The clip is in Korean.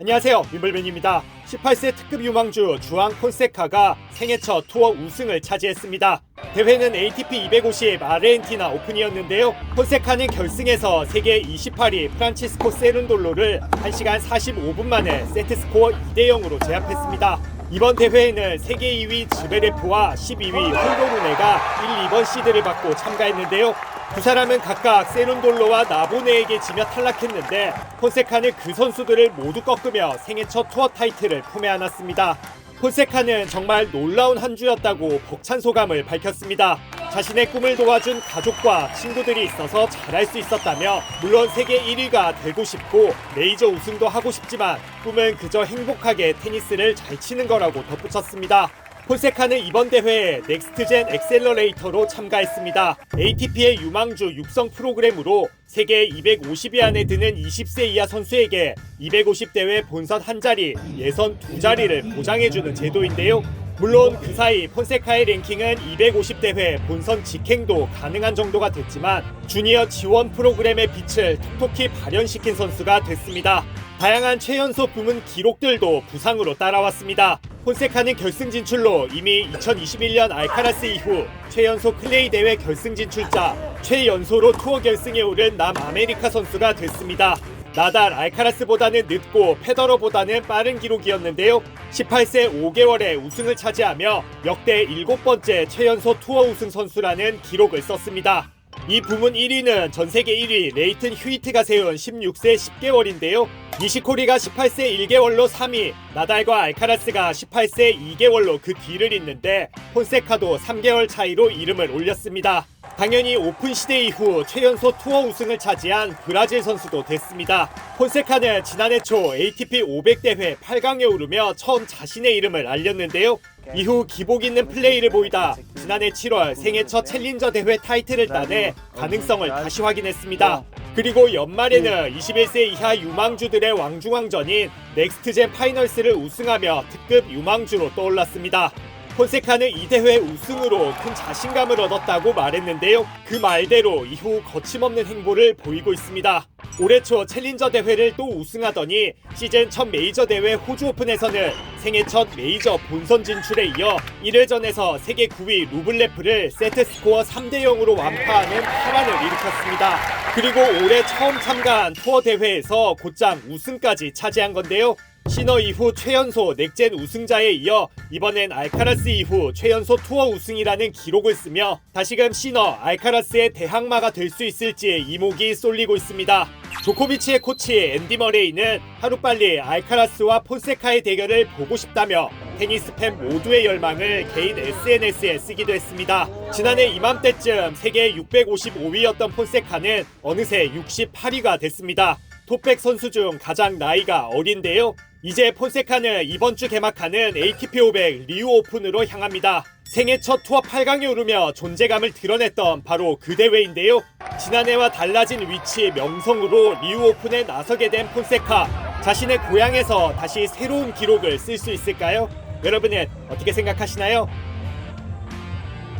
안녕하세요. 윈블벤입니다. 18세 특급 유망주 주앙 폰세카가 생애 첫 투어 우승을 차지했습니다. 대회는 ATP 250 아르헨티나 오픈이었는데요. 폰세카는 결승에서 세계 28위 프란치스코 세룬돌로를 1시간 45분 만에 세트스코어 2대0으로 제압했습니다. 이번 대회에는 세계 2위 지베레프와 12위 홀로루네가 1, 2번 시드를 받고 참가했는데요 두 사람은 각각 세룬돌로와 나보네에게 지며 탈락했는데 폰세카는 그 선수들을 모두 꺾으며 생애 첫 투어 타이틀을 품에 안았습니다. 폰세카는 정말 놀라운 한 주였다고 벅찬 소감을 밝혔습니다. 자신의 꿈을 도와준 가족과 친구들이 있어서 잘할 수 있었다며 물론 세계 1위가 되고 싶고 메이저 우승도 하고 싶지만 꿈은 그저 행복하게 테니스를 잘 치는 거라고 덧붙였습니다. 폰세카는 이번 대회에 넥스트젠 엑셀러레이터로 참가했습니다. ATP의 유망주 육성 프로그램으로 세계 250위 안에 드는 20세 이하 선수에게 250 대회 본선 한 자리, 예선 두 자리를 보장해주는 제도인데요. 물론 그 사이 폰세카의 랭킹은 250 대회 본선 직행도 가능한 정도가 됐지만 주니어 지원 프로그램의 빛을 톡톡히 발현시킨 선수가 됐습니다. 다양한 최연소 부문 기록들도 부상으로 따라왔습니다. 폰세카는 결승 진출로 이미 2021년 알카라스 이후 최연소 클레이 대회 결승 진출자, 최연소로 투어 결승에 오른 남아메리카 선수가 됐습니다. 나달 알카라스보다는 늦고 페더러보다는 빠른 기록이었는데요. 18세 5개월에 우승을 차지하며 역대 7번째 최연소 투어 우승 선수라는 기록을 썼습니다. 이 부문 1위는 전 세계 1위 레이튼 휴이트가 세운 16세 10개월인데요. 니시코리가 18세 1개월로 3위, 나달과 알카라스가 18세 2개월로 그 뒤를 잇는데 폰세카도 3개월 차이로 이름을 올렸습니다. 당연히 오픈 시대 이후 최연소 투어 우승을 차지한 브라질 선수도 됐습니다. 폰세카는 지난해 초 ATP 500 대회 8강에 오르며 처음 자신의 이름을 알렸는데요. 이후 기복 있는 플레이를 보이다 지난해 7월 생애 첫 챌린저 대회 타이틀을 따내 가능성을 다시 확인했습니다. 그리고 연말에는 21세 이하 유망주들의 왕중왕전인 넥스트젠 파이널스를 우승하며 특급 유망주로 떠올랐습니다. 폰세카는 이 대회 우승으로 큰 자신감을 얻었다고 말했는데요. 그 말대로 이후 거침없는 행보를 보이고 있습니다. 올해 초 챌린저 대회를 또 우승하더니 시즌 첫 메이저 대회 호주 오픈에서는 생애 첫 메이저 본선 진출에 이어 1회전에서 세계 9위 루블레프를 세트 스코어 3대 0으로 완파하는 파란을 일으켰습니다. 그리고 올해 처음 참가한 투어 대회에서 곧장 우승까지 차지한 건데요. 시너 이후 최연소 넥젠 우승자에 이어 이번엔 알카라스 이후 최연소 투어 우승이라는 기록을 쓰며 다시금 시너 알카라스의 대항마가 될 수 있을지 이목이 쏠리고 있습니다. 조코비치의 코치 앤디 머레이는 하루빨리 알카라스와 폰세카의 대결을 보고 싶다며 테니스 팬 모두의 열망을 개인 SNS에 쓰기도 했습니다. 지난해 이맘때쯤 세계 655위였던 폰세카는 어느새 68위가 됐습니다. 톱백 선수 중 가장 나이가 어린데요. 이제 폰세카는 이번 주 개막하는 ATP 500 리우 오픈으로 향합니다. 생애 첫 투어 8강에 오르며 존재감을 드러냈던 바로 그 대회인데요. 지난해와 달라진 위치 명성으로 리우 오픈에 나서게 된 폰세카. 자신의 고향에서 다시 새로운 기록을 쓸 수 있을까요? 여러분은 어떻게 생각하시나요?